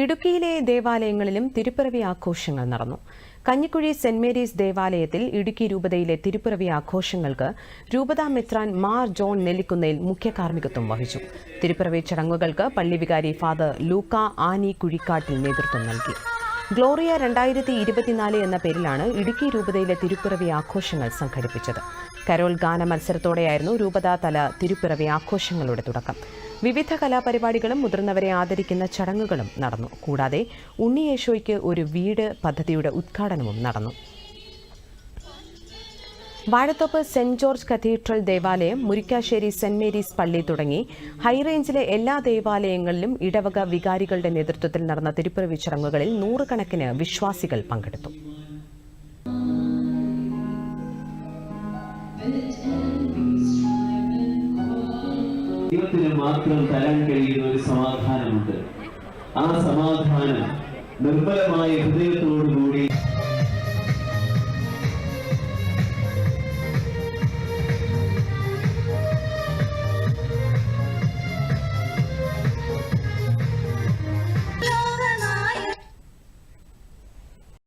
ഇടുക്കിയിലെ ദേവാലയങ്ങളിലും തിരുപ്പിറവി ആഘോഷങ്ങൾ നടന്നു. കഞ്ഞിക്കുഴി സെന്റ് മേരീസ് ദേവാലയത്തിൽ ഇടുക്കി രൂപതയിലെ തിരുപ്പിറവി ആഘോഷങ്ങൾക്ക് രൂപതാ മെത്രാൻ മാർ ജോൺ നെല്ലിക്കുന്നേൽ മുഖ്യ കാർമ്മികത്വം വഹിച്ചു. തിരുപ്പിറവി ചടങ്ങുകൾക്ക് പള്ളി വികാരി ഫാദർ ലൂക്ക ആനി കുഴിക്കാട്ടിൽ നേതൃത്വം നൽകി. ഗ്ലോറിയ രണ്ടായിരത്തി ഇരുപത്തിനാല് എന്ന പേരിലാണ് ഇടുക്കി രൂപതയിലെ തിരുപ്പിറവി ആഘോഷങ്ങൾ സംഘടിപ്പിച്ചത്. കരോൾ ഗാന മത്സരത്തോടെയായിരുന്നു രൂപതാ തല തിരുപ്പിറവി ആഘോഷങ്ങളുടെ തുടക്കം. വിവിധ കലാപരിപാടികളും മുതിർന്നവരെ ആദരിക്കുന്ന ചടങ്ങുകളും നടന്നു. കൂടാതെ ഉണ്ണിയേശോയ്ക്ക് ഒരു വീട് പദ്ധതിയുടെ ഉദ്ഘാടനവും നടന്നു. വാഴത്തോപ്പ് സെന്റ് ജോർജ് കത്തീഡ്രൽ ദേവാലയം മുരിക്കാശ്ശേരി സെന്റ് മേരീസ് പള്ളി തുടങ്ങി. ഹൈറേഞ്ചിലെ എല്ലാ ദേവാലയങ്ങളിലും ഇടവക വികാരികളുടെ നേതൃത്വത്തിൽ നടന്ന തിരുപ്പിറവി ചടങ്ങുകളിൽ നൂറുകണക്കിന് വിശ്വാസികൾ പങ്കെടുത്തു. ദൈവത്തിന് മാത്രം തരാൻ കഴിയുന്ന ഒരു സമാധാനമുണ്ട്. ആ സമാധാനം നിർമ്മലമായ ഹൃദയത്തോടുകൂടി